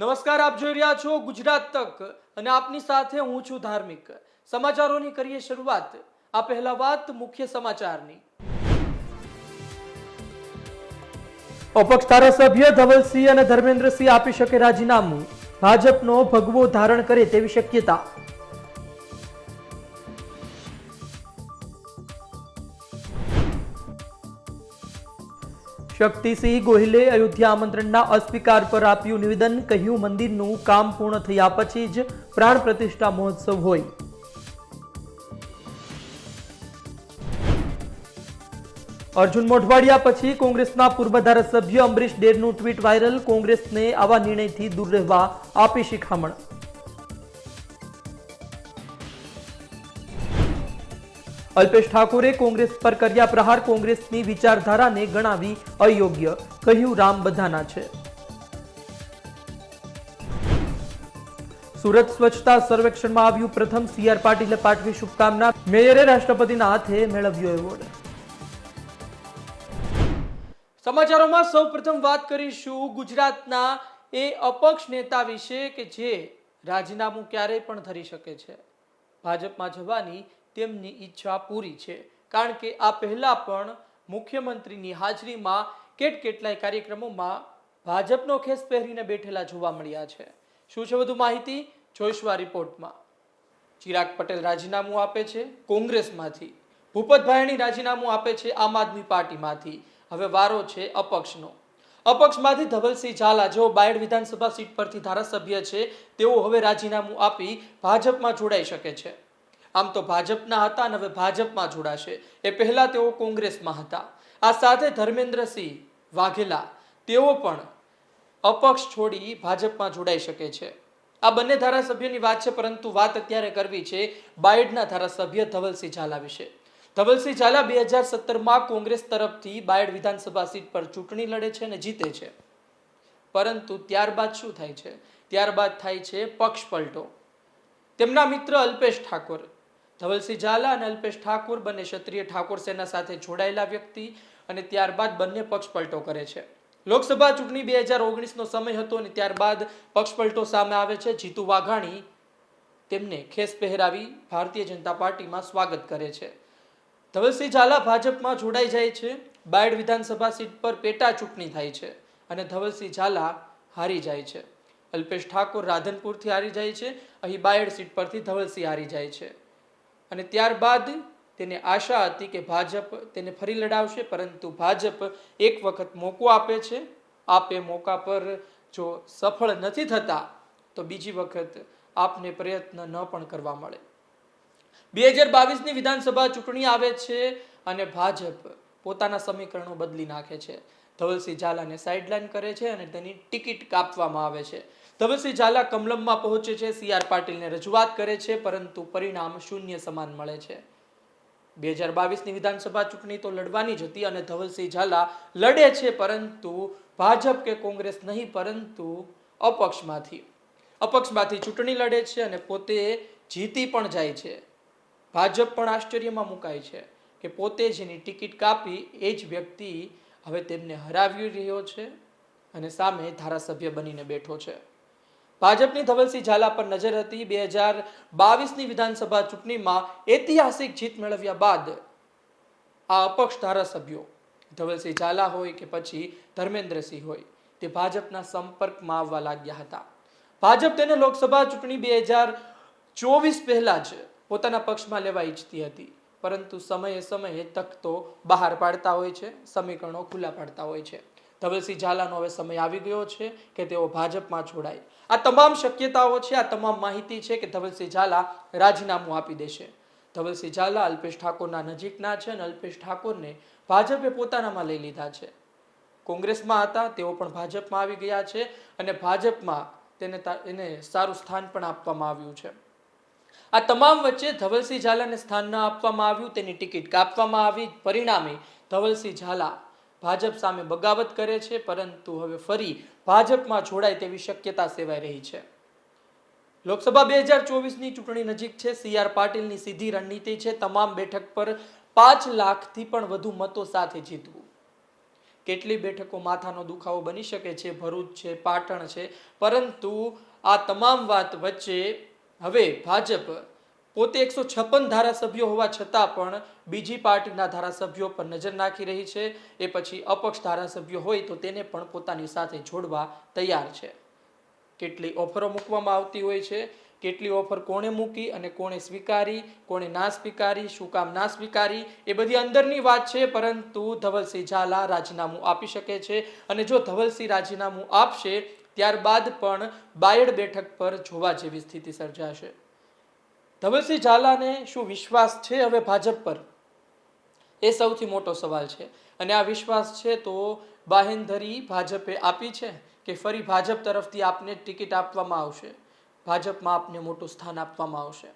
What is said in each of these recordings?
નમસ્કાર, આપ જોઈ રહ્યા છો ગુજરાત તક અને આપની સાથે હું છું ધાર્મિક. સમાચારોની કરીએ શરૂઆત. આ પહેલા વાત મુખ્ય સમાચારની. અપક્ષ ધારાસભ્ય ધવલસિંહ અને ધર્મેન્દ્રસિંહ આપી શકે રાજીનામું. ભાજપનો ભગવો ધારણ કરે તેવી શક્યતા. શક્તિસિંહ ગોહિલે અયોધ્યા આમંત્રણના અસ્વીકાર પર આપ્યું નિવેદન. કહ્યું, મંદિરનું કામ પૂર્ણ થયા પછી જ પ્રાણ પ્રતિષ્ઠા મહોત્સવ હોય. અર્જુન મોઢવાડિયા પછી કોંગ્રેસના પૂર્વ ધારાસભ્ય અમરીશ ડેરનું ટ્વીટ વાયરલ. કોંગ્રેસને આવા નિર્ણયથી દૂર રહેવા આપી શિખામણ. અલ્પેશ ઠાકોરે કોંગ્રેસ પર કર્યા પ્રહાર કોંગ્રેસની વિચારધારાને ગણાવી અયોગ્ય. કહ્યું રામ બધાના છે. સુરત સ્વચ્છતા સર્વેક્ષણમાં આવ્યું પ્રથમ સીઆર પાટીલે પાઠવી શુભકામના. મેયરે રાષ્ટ્રપતિના હાથે મેળવ્યો એવોર્ડ. સમાચારોમાં સૌપ્રથમ વાત કરીશું ગુજરાતના એ અપક્ષ નેતા વિશે કે જે રાજીનામું ક્યારેય પણ ધરી શકે છે. ભાજપમાં જવાની તેમની ઈચ્છા પૂરી છે. કારણ કે આ પહેલાં પણ મુખ્યમંત્રીની હાજરીમાં કેટ કેટલાય કાર્યક્રમોમાં ભાજપનો ખેસ પહેરીને બેઠેલા જોવા મળ્યા છે. શું છે વધુ માહિતી? જોઈશું આ રિપોર્ટમાં. ચિરાગ પટેલ રાજીનામું આપે છે કોંગ્રેસમાંથી. ભૂપતભાઈની રાજીનામું આપે છે આમ આદમી પાર્ટીમાંથી. હવે વારો છે અપક્ષનો. અપક્ષમાંથી ધવલસિંહ ઝાલા, જેઓ બાયડ વિધાનસભા સીટ પરથી ધારાસભ્ય છે, તેઓ હવે રાજીનામું આપી ભાજપમાં જોડાઈ શકે છે. આમ તો ભાજપના હતા અને હવે ભાજપમાં જોડાશે. એ પહેલા તેઓ કોંગ્રેસમાં હતા. આ સાથે ધર્મેન્દ્રસિંહ વાઘેલા, તેઓ પણ અપક્ષ છોડી ભાજપમાં જોડાઈ શકે છે. આ બંને ધારાસભ્યની વાત છે, પરંતુ વાત અત્યારે કરવી છે બાયડના ધારાસભ્ય ધવલસિંહ ઝાલા વિશે. ધવલસિંહ ઝાલા બે હજાર સત્તરમાં કોંગ્રેસ તરફથી બાયડ વિધાનસભા સીટ પર ચૂંટણી લડે છે અને જીતે છે. પરંતુ ત્યારબાદ શું થાય છે? ત્યારબાદ થાય છે પક્ષ પલટો. તેમના મિત્ર અલ્પેશ ઠાકોર ધવલસિંહ ઝાલા અને અલ્પેશ ઠાકુર બંને ક્ષત્રિય ઠાકોર સેના સાથે જોડાયેલા વ્યક્તિ અને ત્યારબાદ બંને પક્ષપલટો કરે છે. લોકસભા ચૂંટણી બે હજાર ઓગણીસનો સમય હતો અને ત્યારબાદ પક્ષપલટો સામે આવે છે. જીતુ વાઘાણી તેમને ખેસ પહેરાવી ભારતીય જનતા પાર્ટીમાં સ્વાગત કરે છે. ધવલસિંહ ઝાલા ભાજપમાં જોડાઈ જાય છે. બાયડ વિધાનસભા સીટ પર પેટા ચૂંટણી થાય છે અને ધવલસિંહ ઝાલા હારી જાય છે. અલ્પેશ ઠાકોર રાધનપુરથી હારી જાય છે. અહીં બાયડ સીટ પરથી ધવલસિંહ હારી જાય છે. અને ત્યારબાદ તેને આશા હતી કે ભાજપ તેને ફરી લડાવશે, પરંતુ ભાજપ એક વખત મોકો આપે છે. આપે મોકા પર જો સફળ નથી થતા, તો બીજી વખત આપને પ્રયત્ન ન પણ કરવા મળે. બે હજાર બાવીસની વિધાનસભા ચૂંટણી આવે છે અને ભાજપ પોતાના સમીકરણો બદલી નાખે છે. ધવલસિંહ ઝાલાને સાઇડલાઇન કરે છે અને તેની ટિકિટ કાપવામાં આવે છે. ધવલસિંહ ઝાલા કમલમમાં પહોંચે છે. સી આર પાટીલને રજૂઆત કરે છે, પરંતુ પરિણામ શૂન્ય સમાન મળે છે. બે હજાર બાવીસની વિધાનસભા ચૂંટણી તો લડવાની જ હતી અને ધવલસિંહ ઝાલા લડે છે, પરંતુ ભાજપ કે કોંગ્રેસ નહીં, પરંતુ અપક્ષમાંથી. અપક્ષમાંથી ચૂંટણી લડે છે અને પોતે જીતી પણ જાય છે. ભાજપ પણ આશ્ચર્યમાં મુકાય છે કે પોતે જેની ટિકિટ કાપી એ જ વ્યક્તિ હવે તેમને હરાવી રહ્યો છે અને સામે ધારાસભ્ય બનીને બેઠો છે. ભાજપની ધવલસિંહ ઝાલા પર નજર હતી. બે હજાર બાવીસની વિધાનસભા ચૂંટણીમાં ઐતિહાસિક જીત મેળવ્યા બાદ આ અપક્ષ ધારાસભ્યો, ધવલસિંહ ઝાલા હોય કે પછી ધર્મેન્દ્રસિંહ હોય, તે ભાજપના સંપર્કમાં આવવા લાગ્યા હતા. ભાજપ તેને લોકસભા ચૂંટણી બે હજાર ચોવીસ પહેલા જ પોતાના પક્ષમાં લેવા ઈચ્છતી હતી. પરંતુ સમયે સમયે તખતો બહાર પાડતા હોય છે, સમીકરણો ખુલ્લા પાડતા હોય છે. ધવલસિંહ ઝાલાનો હવે સમય આવી ગયો છે કે તેઓ ભાજપમાં જોડાય. આ તમામ શક્યતાઓ છે, આ તમામ માહિતી છે કે ધવલસિંહ ઝાલા રાજીનામું આપી દેશે. ધવલસિંહ ઝાલા અલ્પેશ ઠાકોરના નજીકના છે અને અલ્પેશ ઠાકોરને ભાજપે પોતાનામાં લઈ લીધા છે. કોંગ્રેસમાં હતા, તેઓ પણ ભાજપમાં આવી ગયા છે અને ભાજપમાં તેને એને સારું સ્થાન પણ આપવામાં આવ્યું છે. આ તમામ વચ્ચે ધવલસિંહ ઝાલાને સ્થાન ન આપવામાં આવ્યું, તેની ટિકિટ કાપવામાં આવી. પરિણામે ધવલસિંહ ઝાલા ભાજપ સામે બગાવત કરે છે, પરંતુ હવે ફરી ભાજપમાં જોડાય તેવી શક્યતા સેવાઈ રહી છે. લોકસભા બે હજાર ચોવીસની ચૂંટણી નજીક છે, સી આર પાટીલની સીધી રણનીતિ છે, તમામ બેઠક પર પાંચ લાખથી પણ વધુ મતો સાથે જીતવું. કેટલી બેઠકો માથાનો દુખાવો બની શકે છે, ભરૂચ છે, પાટણ છે, પરંતુ આ તમામ વાત વચ્ચે હવે ભાજપ પોતે એકસો છપ્પન ધારાસભ્યો હોવા છતાં પણ બીજી પાર્ટીના ધારાસભ્યો પર નજર નાખી રહી છે. એ પછી અપક્ષ ધારાસભ્યો હોય તો તેને પણ પોતાની સાથે જોડવા તૈયાર છે. કેટલી ઓફરો મૂકવામાં આવતી હોય છે, કેટલી ઓફર કોણે મૂકી અને કોણે સ્વીકારી, કોણે ના સ્વીકારી, શું કામ ના સ્વીકારી, એ બધી અંદરની વાત છે, પરંતુ ધવલસિંહ ઝાલા રાજીનામું આપી શકે છે અને જો ધવલસિંહ રાજીનામું આપશે, ત્યારબાદ પણ બાયડ બેઠક પર જોવા જેવી સ્થિતિ સર્જાશે. ધવલસિંહ ઝાલાને શું વિશ્વાસ છે હવે ભાજપ પર? એ સૌથી મોટો સવાલ છે. અને આ વિશ્વાસ છે તો બાહેંધરી ભાજપે આપી છે કે ફરી ભાજપ તરફથી આપને ટિકિટ આપવામાં આવશે? ભાજપમાં આપને મોટું સ્થાન આપવામાં આવશે.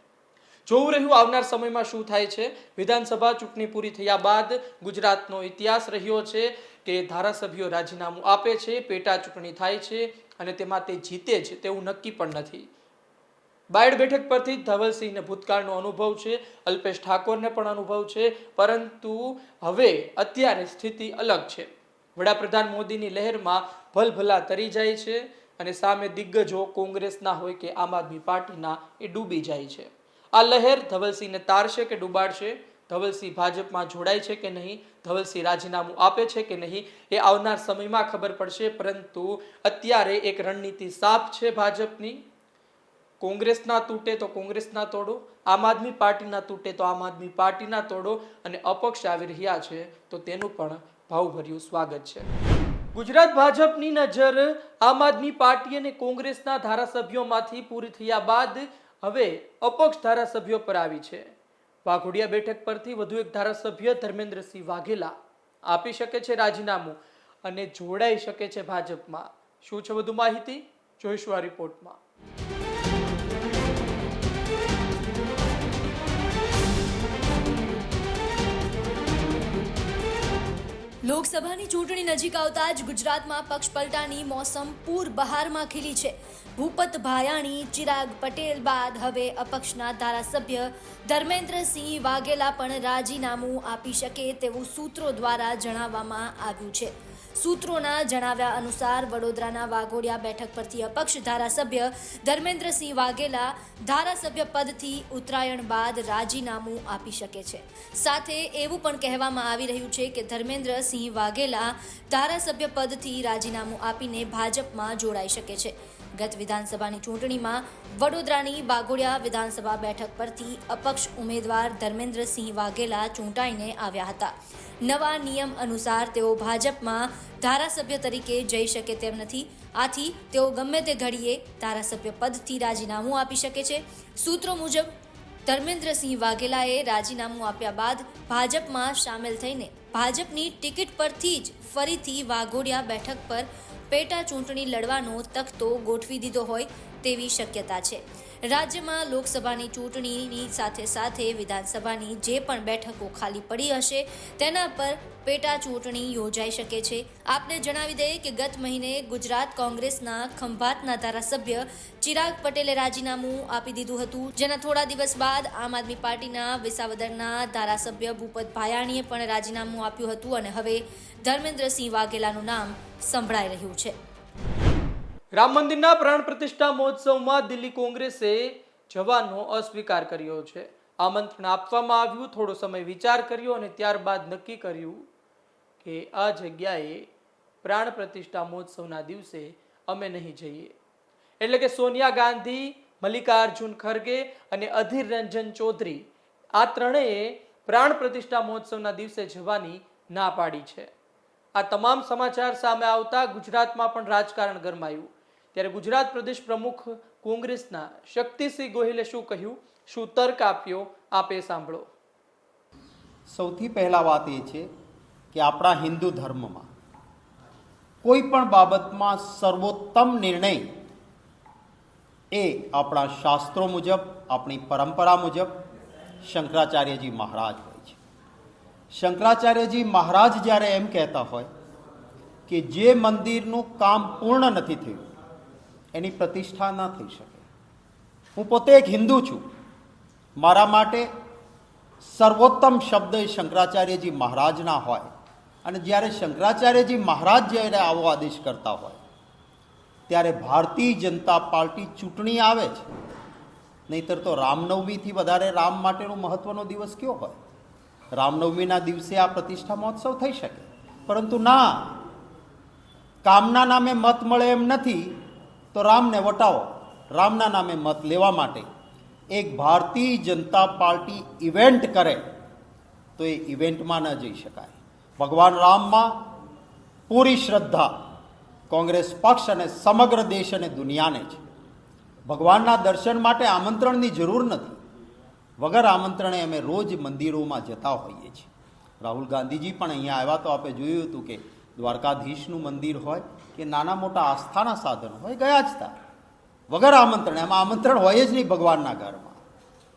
જોવું રહ્યું આવનાર સમયમાં શું થાય છે? વિધાનસભા ચૂંટણી પૂરી થયા બાદ ગુજરાતનો ઇતિહાસ રહ્યો છે કે ધારાસભ્યો રાજીનામું આપે છે, પેટા ચૂંટણી થાય છે અને તેમાં તે જીતે છે તેવું નક્કી પણ નથી. બાયડ બેઠક પરથી ધવલસિંહને ભૂતકાળનો અનુભવ છે, અલ્પેશ ઠાકોરને પણ અનુભવ છે, પરંતુ હવે અત્યારે સ્થિતિ અલગ છે. વડાપ્રધાન મોદીની લહેરમાં ભલભલા તરી જાય છે અને સામે દિગ્ગજો કોંગ્રેસના હોય કે આમ આદમી પાર્ટીના, એ ડૂબી જાય છે. આ લહેર ધવલસિંહને તારશે કે ડૂબાડશે? ધવલસિંહ ભાજપમાં જોડાય છે કે નહીં? ધવલસિંહ રાજીનામું આપે છે કે નહીં? એ આવનાર સમયમાં ખબર પડશે, પરંતુ અત્યારે એક રણનીતિ સાફ છે ભાજપની. કોંગ્રેસના તૂટે તો કોંગ્રેસના તોડો, આમ આદમી પાર્ટીના તૂટે તો આમ આદમી પાર્ટીના તોડો અને અપક્ષ આવી રહ્યા છે તો તેનું પણ ભાવભર્યું સ્વાગત છે. ગુજરાત ભાજપની નજર આમ આદમી પાર્ટી અને કોંગ્રેસના ધારાસભ્યોમાંથી પૂરી થયા બાદ હવે અપક્ષ ધારાસભ્યો પર આવી છે. વાઘોડિયા બેઠક પરથી વધુ એક ધારાસભ્ય ધર્મેન્દ્રસિંહ વાઘેલા આપી શકે છે રાજીનામું અને જોડાઈ શકે છે ભાજપમાં. શું છે વધુ માહિતી? જોઈશું આ રિપોર્ટમાં. લોકસભાની ચૂંટણી નજીક આવતા જ ગુજરાતમાં પક્ષ પલટાની મોસમ પૂર બહારમાં ખીલી છે. ભૂપત ભાયાણી, ચિરાગ પટેલ બાદ હવે અપક્ષના ધારાસભ્ય ધર્મેન્દ્રસિંહ વાઘેલા પણ રાજીનામું આપી શકે તેવું સૂત્રો દ્વારા જણાવવામાં આવ્યું છે. સૂત્રોના જણાવ્યા અનુસાર વડોદરાના વાઘોડિયા બેઠક પરથી અપક્ષ ધારાસભ્ય ધર્મેન્દ્રસિંહ વાઘેલા ધારાસભ્ય પદથી ઉત્તરાયણ બાદ રાજીનામું આપી શકે છે. સાથે એવું પણ કહેવામાં આવી રહ્યું છે કે ધર્મેન્દ્રસિંહ વાઘેલા ધારાસભ્ય પદથી રાજીનામું આપીને ભાજપમાં જોડાઈ શકે છે. ગત વિધાનસભાની ચૂંટણીમાં વડોદરાની બાગોડિયા વિધાનસભા બેઠક પરથી અપક્ષ ઉમેદવાર ધર્મેન્દ્રસિંહ વાઘેલા ચૂંટાઈને આવ્યા હતા. નવા નિયમ અનુસાર તેઓ ભાજપમાં ધારાસભ્ય તરીકે જઈ શકે તેમ નથી. આથી તેઓ ગમે તે ઘડીએ ધારાસભ્ય પદથી રાજીનામું આપી શકે છે. સૂત્રો મુજબ ધર્મેન્દ્રસિંહ વાઘેલાએ રાજીનામું આપ્યા બાદ ભાજપમાં સામેલ થઈને ભાજપની ટિકિટ પરથી જ ફરીથી વાઘોડિયા બેઠક પર પેટા ચૂંટણી લડવાનો તખતો ગોઠવી દીધો હોય તેવી શક્યતા છે. રાજ્યમાં લોકસભાની ચૂંટણીની સાથે સાથે વિધાનસભાની જે પણ બેઠકો ખાલી પડી હશે, તેના પર પેટા ચૂંટણી યોજાઈ શકે છે. આપને જણાવી દઈએ કે ગત મહિને ગુજરાત કોંગ્રેસના ખંભાતના ધારાસભ્ય ચિરાગ પટેલે રાજીનામું આપી દીધું હતું. જેના થોડા દિવસ બાદ આમ આદમી પાર્ટીના વિસાવદરના ધારાસભ્ય ભૂપત ભાયાણીએ પણ રાજીનામું આપ્યું હતું અને હવે ધર્મેન્દ્રસિંહ વાઘેલાનું નામ સંભળાઈ રહ્યું છે. રામ મંદિરના પ્રાણ પ્રતિષ્ઠા મહોત્સવમાં દિલ્હી કોંગ્રેસે જવાનો અસ્વીકાર કર્યો છે. આમંત્રણ આપવામાં આવ્યું, થોડો સમય વિચાર કર્યો અને ત્યારબાદ નક્કી કર્યું કે આ જગ્યાએ પ્રાણ પ્રતિષ્ઠા મહોત્સવના દિવસે અમે નહીં જઈએ. એટલે કે સોનિયા ગાંધી, મલ્લિકાર્જુન ખરગે અને અધીર રંજન ચૌધરી આ ત્રણેય પ્રાણ પ્રતિષ્ઠા મહોત્સવના દિવસે જવાની ના પાડી છે. આ તમામ સમાચાર સામે આવતા ગુજરાતમાં પણ રાજકારણ ગરમાયું. ત્યારે ગુજરાત પ્રદેશ પ્રમુખ કોંગ્રેસના શક્તિસિંહ ગોહિલે શું કહ્યું? શું તર્ક આપ્યો? આપે સાંભળો. સૌથી પહેલાં વાત એ છે કે આપણા હિન્દુ ધર્મમાં કોઈ પણ બાબતમાં સર્વોત્તમ નિર્ણય એ આપણા શાસ્ત્રો મુજબ, આપણી પરંપરા મુજબ શંકરાચાર્યજી મહારાજ હોય છે. શંકરાચાર્યજી મહારાજ જ્યારે એમ કહેતા હોય કે જે મંદિરનું કામ પૂર્ણ નથી થયું એની પ્રતિષ્ઠા ન થઈ શકે. હું પોતે એક હિન્દુ છું. મારા માટે સર્વોત્તમ શબ્દ એ શંકરાચાર્યજી મહારાજના હોય અને જ્યારે શંકરાચાર્યજી મહારાજ જ્યારે આવો આદેશ કરતા હોય, ત્યારે ભારતીય જનતા પાર્ટી ચૂંટણી આવે છે. નહીતર તો રામનવમીથી વધારે રામ માટેનો મહત્વનો દિવસ કયો હોય? રામનવમીના દિવસે આ પ્રતિષ્ઠા મહોત્સવ થઈ શકે. પરંતુ ના, કામના નામે મત મળે એમ નથી. તો રામને વટાવો. રામના નામે મત લેવા માટે એક ભારતીય જનતા પાર્ટી ઇવેન્ટ કરે તો એ ઇવેન્ટમાં ન જઈ શકાય. ભગવાન રામમાં પૂરી શ્રદ્ધા કોંગ્રેસ પક્ષ અને સમગ્ર દેશ અને દુનિયાને છે. ભગવાનના દર્શન માટે આમંત્રણની જરૂર નથી. વગર આમંત્રણે અમે રોજ મંદિરોમાં જતા હોઈએ છીએ. રાહુલ ગાંધીજી પણ અહીંયા આવ્યા તો આપણે જોયું હતું કે દ્વારકાધીશનું મંદિર હોય કે નાના મોટા આસ્થાના સાધનો હોય, ગયા જ હતા વગર આમંત્રણ, એમાં આમંત્રણ હોય જ નહીં ભગવાનના ઘરમાં.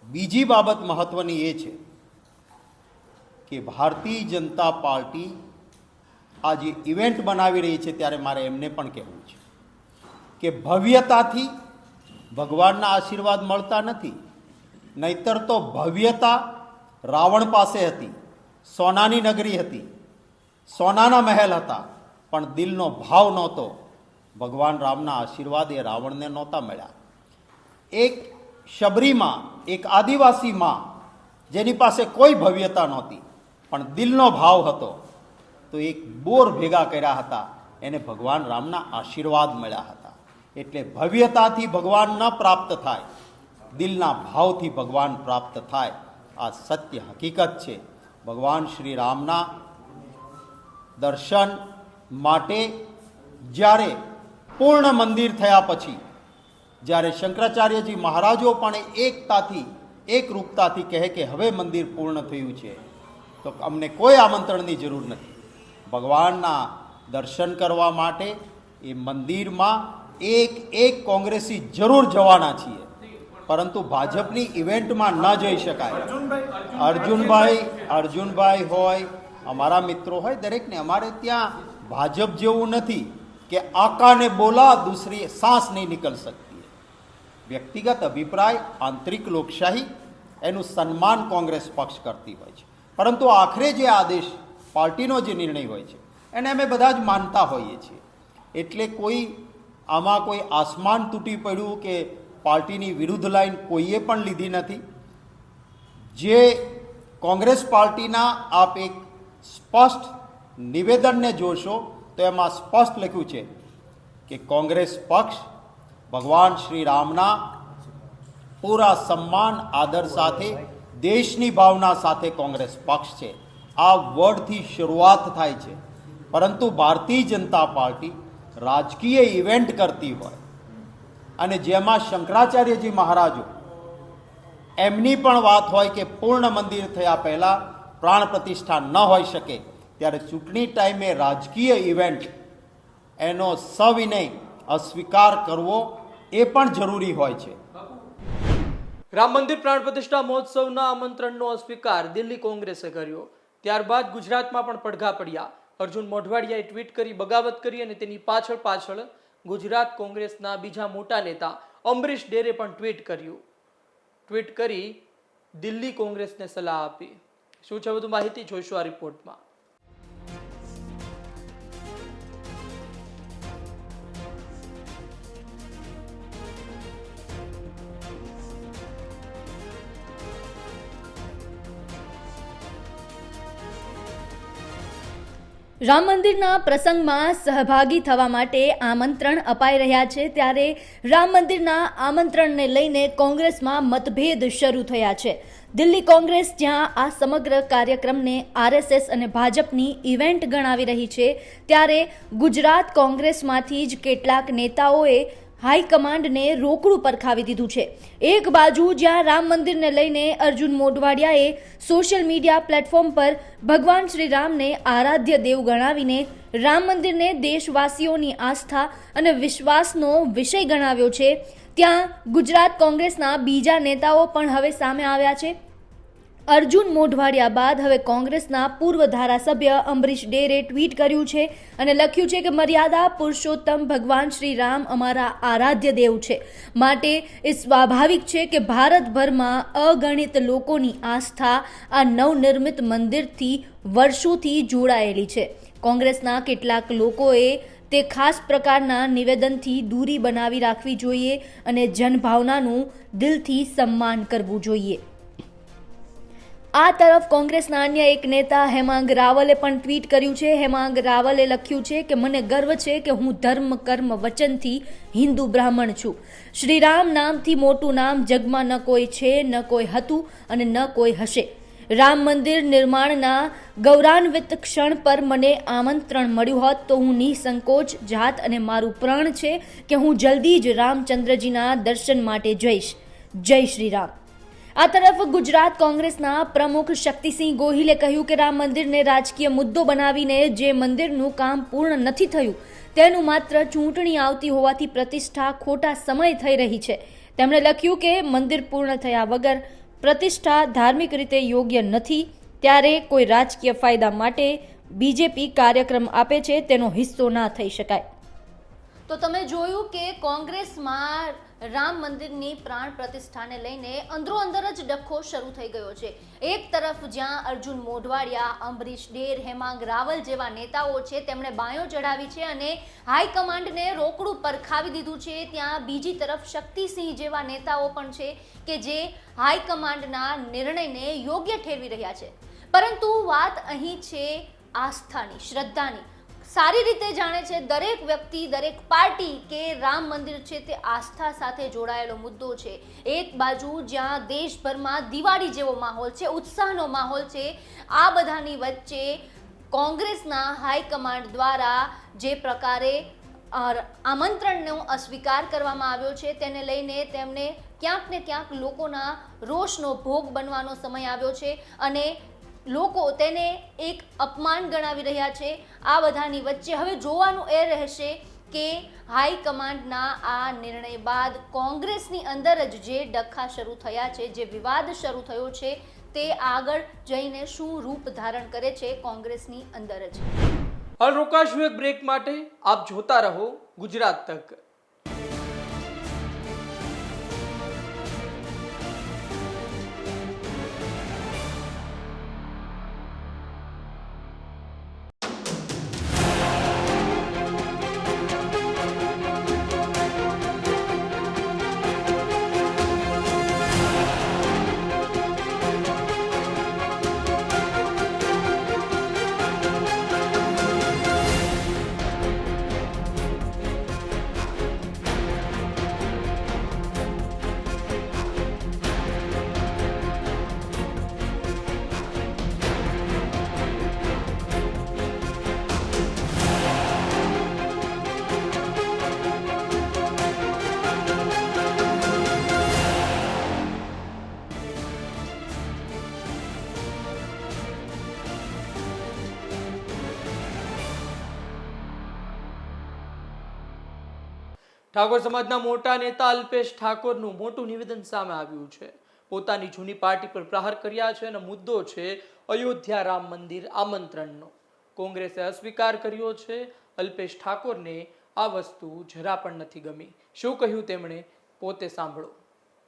બીજી બાબત મહત્વની એ છે કે ભારતીય જનતા પાર્ટી આ જે ઇવેન્ટ બનાવી રહી છે ત્યારે મારે એમને પણ કહેવું છે કે ભવ્યતાથી ભગવાનના આશીર્વાદ મળતા નથી, નહીતર તો ભવ્યતા રાવણ પાસે હતી, સોનાની નગરી હતી, સોનાના મહેલ હતા પણ દિલનો ભાવ નહોતો. ભગવાન રામના આશીર્વાદ એ રાવણને નહોતા મળ્યા. એક શબરીમાં, એક આદિવાસી માં જેની પાસે કોઈ ભવ્યતા નહોતી, પણ દિલનો ભાવ હતો, તો એક બોર ભેગા કર્યા હતા, એને ભગવાન રામના આશીર્વાદ મળ્યા હતા. એટલે ભવ્યતાથી ભગવાન ન પ્રાપ્ત થાય, દિલના ભાવથી ભગવાન પ્રાપ્ત થાય, આ સત્ય હકીકત છે. ભગવાન શ્રી રામના દર્શન માટે જ્યારે પૂર્ણ મંદિર થયા પછી, જ્યારે શંકરાચાર્યજી મહારાજો પણ એકતાથી એકરૂપતાથી કહે કે હવે મંદિર પૂર્ણ થયું છે, તો અમને કોઈ આમંત્રણની જરૂર નથી. ભગવાનના દર્શન કરવા માટે એ મંદિરમાં એક એક કોંગ્રેસી જરૂર જવાના છીએ. પરંતુ ભાજપની ઇવેન્ટમાં ન જઈ શકાય. અર્જુનભાઈ અર્જુનભાઈ હોય, અમારા મિત્રો હોય, દરેકને અમારે ત્યાં ભાજપ જેવું નથી કે આકાને બોલા દૂસરી सांस નહીં નિકલ सकती વ્યક્તિગત અભિપ્રાય આંતરિક લોકશાહી એનું સન્માન કોંગ્રેસ પક્ષ કરતી હોય છે પરંતુ આખરે જે આદેશ પાર્ટીનો જે નિર્ણય હોય છે એને અમે બધા જ માનતા હોઈએ છીએ એટલે કોઈ આમાં કોઈ આસમાન તૂટી પડ્યું કે પાર્ટીની વિરુદ્ધ લાઈન કોઈએ પણ લીધી નથી જે કોંગ્રેસ પાર્ટીના આપ એક સ્પષ્ટ નિવેદનને જોશો તો એમાં સ્પષ્ટ લખ્યું છે કે કોંગ્રેસ પક્ષ ભગવાન શ્રી રામના પૂરા સન્માન, આદર સાથે દેશની ભાવના સાથે કોંગ્રેસ પક્ષ છે. આ વર્ડથી શરૂઆત થાય છે. પરંતુ ભારતીય જનતા પાર્ટી રાજકીય ઇવેન્ટ કરતી હોય અને જેમાં શંકરાચાર્યજી મહારાજો, એમની પણ વાત હોય કે પૂર્ણ મંદિર થયા પહેલાં પ્રાણ પ્રતિષ્ઠા ન હોઈ શકે ત્યારે ચૂંટણી ટાઈમે રાજકીય ઇવેન્ટ એનો સવિનય અસ્વીકાર કરવો એ પણ જરૂરી હોય છે. રામ મંદિર પ્રાણ પ્રતિષ્ઠા મહોત્સવના આમંત્રણનો અસ્વીકાર દિલ્હી કોંગ્રેસે કર્યો. ત્યારબાદ ગુજરાતમાં પણ પડઘા પડ્યા. અર્જુન મોઢવાડિયાએ ટ્વીટ કરી બગાવત કરી અને તેની પાછળ પાછળ ગુજરાત કોંગ્રેસના બીજા મોટા નેતા અમરીશ ડેરે પણ ટ્વીટ કર્યું. ટ્વીટ કરી દિલ્હી કોંગ્રેસને સલાહ આપી. શું છે વધુ માહિતી? જોઈશું આ રિપોર્ટમાં. રામ મંદિરના પ્રસંગમાં સહભાગી થવા માટે આમંત્રણ અપાઈ રહ્યા છે, ત્યારે રામ મંદિરના આમંત્રણને લઈને કોંગ્રેસમાં મતભેદ શરૂ થયા છે. દિલ્હી કોંગ્રેસ જ્યાં આ સમગ્ર કાર્યક્રમને આરએસએસ અને ભાજપની ઇવેન્ટ ગણાવી રહી છે, ત્યારે ગુજરાત કોંગ્રેસમાંથી જ કેટલાક નેતાઓએ હાઈકમાન્ડને રોકડું પરખાવી દીધું છે. એક બાજુ જ્યાં રામ મંદિરને લઈને અર્જુન મોઢવાડિયાએ સોશિયલ મીડિયા પ્લેટફોર્મ પર ભગવાન શ્રી રામને આરાધ્ય દેવ ગણાવીને રામ મંદિરને દેશવાસીઓની આસ્થા અને વિશ્વાસનો વિષય ગણાવ્યો છે. ત્યાં ગુજરાત કોંગ્રેસના બીજા નેતાઓ પણ હવે સામે આવ્યા છે. અર્જુન મોઢવાડિયા બાદ હવે કોંગ્રેસના પૂર્વ ધારાસભ્ય અંબરીશ ડેરે ટ્વીટ કર્યું છે અને લખ્યું છે કે મર્યાદા પુરુષોત્તમ ભગવાન શ્રી રામ અમારા આરાધ્ય દેવ છે. માટે એ સ્વાભાવિક છે કે ભારતભરમાં અગણિત લોકોની આસ્થા આ નવનિર્મિત મંદિરથી વર્ષોથી જોડાયેલી છે. કોંગ્રેસના કેટલાક લોકોએ તે ખાસ પ્રકારના નિવેદનથી દૂરી બનાવી રાખવી જોઈએ અને જનભાવનાનું દિલથી સન્માન કરવું જોઈએ. આ તરફ કોંગ્રેસના અન્ય એક નેતા હેમાંગ રાવલે પણ ટ્વીટ કર્યું છે. હેમાંગ રાવલે લખ્યું છે કે, મને ગર્વ છે કે હું ધર્મ, કર્મ, વચનથી હિન્દુ બ્રાહ્મણ છું. શ્રીરામ નામથી મોટું નામ જગમાં ન કોઈ છે, ન કોઈ હતું અને ન કોઈ હશે. રામ મંદિર નિર્માણના ગૌરાન્વિત ક્ષણ પર મને આમંત્રણ મળ્યું હોત તો હું નિસંકોચ જાત અને મારું પ્રણ છે કે હું જલ્દી જ રામચંદ્રજીના દર્શન માટે જઈશ. જય શ્રી રામ આ તરફ ગુજરાત કોંગ્રેસના પ્રમુખ શક્તિસિંહ ગોહિલે કહ્યું કે રામ મંદિરને રાજકીય મુદ્દો બનાવીને જે મંદિરનું કામ પૂર્ણ નથી થયું, તેનું માત્ર ચૂંટણી આવતી હોવાથી પ્રતિષ્ઠા ખોટા સમય થઈ રહી છે. તેમણે લખ્યું કે મંદિર પૂર્ણ થયા વગર પ્રતિષ્ઠા ધાર્મિક રીતે યોગ્ય નથી, ત્યારે કોઈ રાજકીય ફાયદા માટે બીજેપી કાર્યક્રમ આપે છે, તેનો હિસ્સો ના થઈ શકાય. તો તમે જોયું કે કોંગ્રેસમાં રામ મંદિરની પ્રાણ પ્રતિષ્ઠાને લઈને અંદરો અંદર જ ડખો શરૂ થઈ ગયો છે. એક તરફ જ્યાં અર્જુન મોઢવાડિયા, અંબરીશ ડેર, હેમાંગ રાવલ જેવા નેતાઓ છે, તેમણે બાયો ચડાવી છે અને હાઈકમાન્ડને રોકડું પરખાવી દીધું છે. ત્યાં બીજી તરફ શક્તિસિંહ જેવા નેતાઓ પણ છે કે જે હાઈકમાન્ડના નિર્ણયને યોગ્ય ઠેરવી રહ્યા છે. પરંતુ વાત અહીં છે આસ્થાની, શ્રદ્ધાની. સારી રીતે જાણે છે દરેક વ્યક્તિ, દરેક પાર્ટી કે રામ મંદિર છે તે આસ્થા સાથે જોડાયેલો મુદ્દો છે. એક બાજુ જ્યાં દેશભરમાં દિવાળી જેવો માહોલ છે, ઉત્સાહનો માહોલ છે, આ બધાની વચ્ચે કોંગ્રેસના હાઈકમાન્ડ દ્વારા જે પ્રકારે આમંત્રણનો અસ્વીકાર કરવામાં આવ્યો છે, તેને લઈને તેમને ક્યાંક ને ક્યાંક લોકોના રોષનો ભોગ બનવાનો સમય આવ્યો છે અને લોકો તેને એક અપમાન ગણાવી રહ્યા છે. આ બધાની વચ્ચે હવે જોવાનું એ રહેશે કે હાઈકમાન્ડના આ નિર્ણય બાદ કોંગ્રેસની અંદર જ જે ડખા શરૂ થયા છે, જે વિવાદ શરૂ થયો છે, તે આગળ જઈને શું રૂપ ધારણ કરે છે કોંગ્રેસની અંદર જ. હાલ રોકાશું એક બ્રેક માટે. આપ જોતા રહો ગુજરાત તક. ઠાકોર સમાજના મોટા નેતા અલ્પેશ ઠાકોરનું મોટું નિવેદન સામે આવ્યું છે. પોતાની જૂની પાર્ટી પર પ્રહાર કર્યા છે અને મુદ્દો છે અયોધ્યા રામ મંદિર આમંત્રણનો. કોંગ્રેસે અસ્વીકાર કર્યો છે. અલ્પેશ ઠાકોરને આ વસ્તુ જરા પણ નથી ગમી. શું કહ્યું તેમણે? પોતે સાંભળો.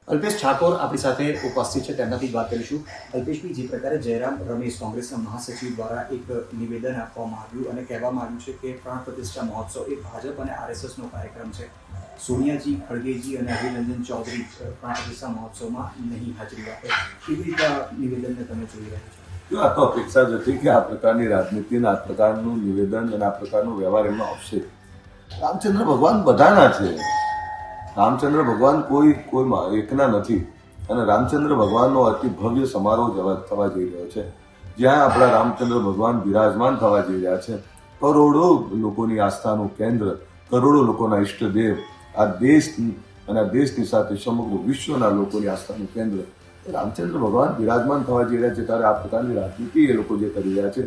અલ્પેશ ઠાકોર આપણી સાથે ઉપસ્થિત છે, તેમનાથી વાત કરીશું. અલ્પેશભાઈ જે પ્રકારે જયરામ રમેશ કોંગ્રેસના મહાસચિવ દ્વારા એક નિવેદન આપવામાં આવ્યું અને કહેવામાં આવ્યું છે કે પ્રાણ પ્રતિષ્ઠા મહોત્સવ એ ભાજપ અને આરએસએસનો કાર્યક્રમ છે. સોનિયાજી, ખડગેજી અને અભિનંદન ચૌધરી પ્રાણ પ્રતિષ્ઠા મહોત્સવમાં નહીં હાજરી આપે. કેવી રીતે આ નિવેદનને તમે જોઈ રહ્યા છો? આ તો અપેક્ષા જ હતી કે આ પ્રકારની રાજનીતિ અને આ પ્રકારનું નિવેદન અને આ પ્રકારનો વ્યવહાર એમાં આવશે. રામચંદ્ર ભગવાન બધાના છે. રામચંદ્ર ભગવાન કોઈ કોઈમાં એકના નથી. અને રામચંદ્ર ભગવાનનો અતિ ભવ્ય સમારોહ થવા જઈ રહ્યો છે. જ્યાં આપણા રામચંદ્ર ભગવાન બિરાજમાન થવા જઈ રહ્યા છે. કરોડો લોકોની આસ્થાનું કેન્દ્ર, કરોડો લોકોના ઈષ્ટદેવ, આ દેશ, અને દેશની સાથે સમગ્ર વિશ્વના લોકોની આસ્થાનું કેન્દ્ર. રામચંદ્ર ભગવાન બિરાજમાન થવા જઈ રહ્યા છે ત્યારે આ પ્રકારની રાજનીતિ એ લોકો જે કરી રહ્યા છે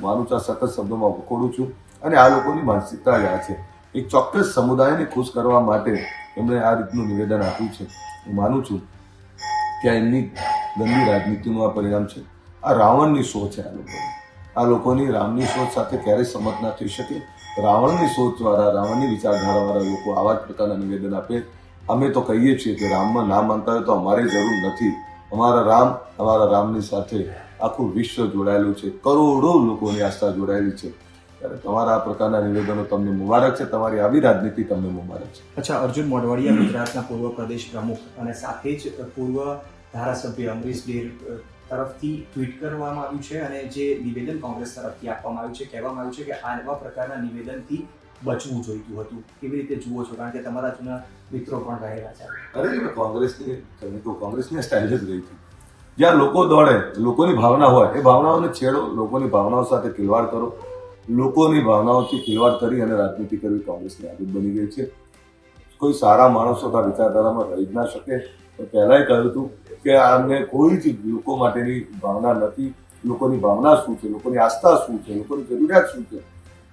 મારું ચા સખત શબ્દોમાં વખોડું છું. અને આ લોકોની માનસિકતા આ છે. એક ચોક્કસ સમુદાયને ખુશ કરવા માટે એમણે આ રીતનું નિવેદન આપ્યું છે. હું માનું છું કે આ એમની ગંદી રાજનીતિનું આ પરિણામ છે. આ રાવણની સોચ છે આ લોકોની. આ લોકોની રામની સોચ સાથે ક્યારેય સંમત ના થઈ શકે. રાવણની સોચવાળા રાવણની વિચારધારાવાળા લોકો આવા જ પ્રકારના નિવેદન આપે. અમે તો કહીએ છીએ કે રામમાં ના માનતા હોય તો અમારે જરૂર નથી. અમારા રામ અમારા રામની સાથે આખું વિશ્વ જોડાયેલું છે. કરોડો લોકોની આસ્થા જોડાયેલી છે. ત્યારે તમારા આ પ્રકારના નિવેદનો તમને મુબારક છે. તમારી આવી રાજનીતિ તમને મુબારક છે. અચ્છા અર્જુન મોઢવાડિયા ગુજરાતના પૂર્વ પ્રદેશ પ્રમુખ અને સાથે જ પૂર્વ ધારાસભ્ય અમરીશ ડેર તરફથી ટ્વીટ કરવામાં આવ્યું છે અને જે નિવેદન કોંગ્રેસ તરફથી આપવામાં આવ્યું છે કહેવામાં આવ્યું છે કે આવા પ્રકારના નિવેદનથી બચવું જોઈતું હતું. કેવી રીતે જુઓ છો? કારણ કે તમારા જૂના મિત્રો પણ રહેલા છે. અરે કોંગ્રેસની તમે તો કોંગ્રેસની સ્ટાઇલ જ રહી હતી. જ્યાં લોકો દોડે લોકોની ભાવના હોય એ ભાવનાઓને છેડો લોકોની ભાવનાઓ સાથે ખિલવાડ કરો. લોકોની ભાવનાઓથી ખેલવાડ કરી અને રાજનીતિ કરવી કોંગ્રેસની આદત બની ગઈ છે. કોઈ સારા માણસો આ વિચારધારામાં રહી જ ના શકે. તો પહેલાંય કહ્યું હતું કે આમને કોઈ જ લોકો માટેની ભાવના નથી. લોકોની ભાવના શું છે? લોકોની આસ્થા શું છે? લોકોની જરૂરિયાત શું છે?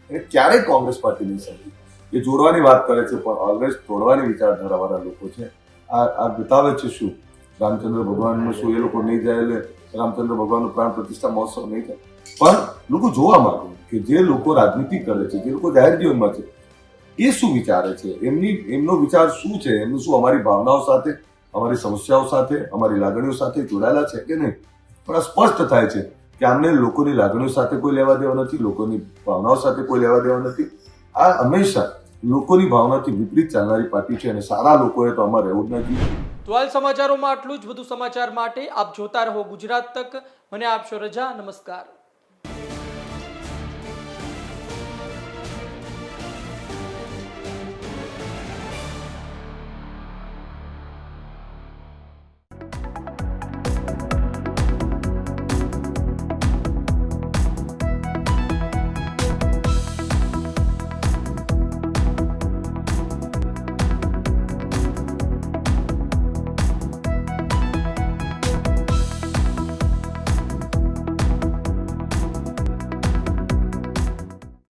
એ ક્યારેય કોંગ્રેસ પાર્ટી નહીં સમજી એ જોડવાની વાત કરે છે, પણ ઓલવેઝ તોડવાની વિચારધારાવાળા લોકો છે. આ આ બતાવે છે શું? રામચંદ્ર ભગવાનનું શું એ લોકો નહીં જાય એટલે રામચંદ્ર ભગવાનનું પ્રાણ પ્રતિષ્ઠા મહોત્સવ નહીં થાય? પણ લોકો જોવા માંગે કે જે લોકો રાજનીતિ કરે છે, જે લોકો જાહેર જીવનમાં છે, એ શું વિચારે છે? એમની, એમનો વિચાર શું છે? એમનું શું અમારી ભાવનાઓ સાથે, અમારી સમસ્યાઓ સાથે, અમારી લાગણીઓ સાથે જોડાયેલા છે કે નહીં? પણ આ સ્પષ્ટ થાય છે કે આમને લોકોની લાગણીઓ સાથે કોઈ લેવા દેવા નથી, લોકોની ભાવનાઓ સાથે કોઈ લેવા દેવા નથી. આ હંમેશા લોકોની ભાવનાથી વિપરીત ચાલનારી પાર્ટી છે અને સારા લોકોએ તો આમાં રહેવું જ નથી. તો હાલ સમાચારોમાં આટલું જ. વધુ સમાચાર માટે આપ જોતા રહો ગુજરાત તક. મને આપશો રજા. નમસ્કાર.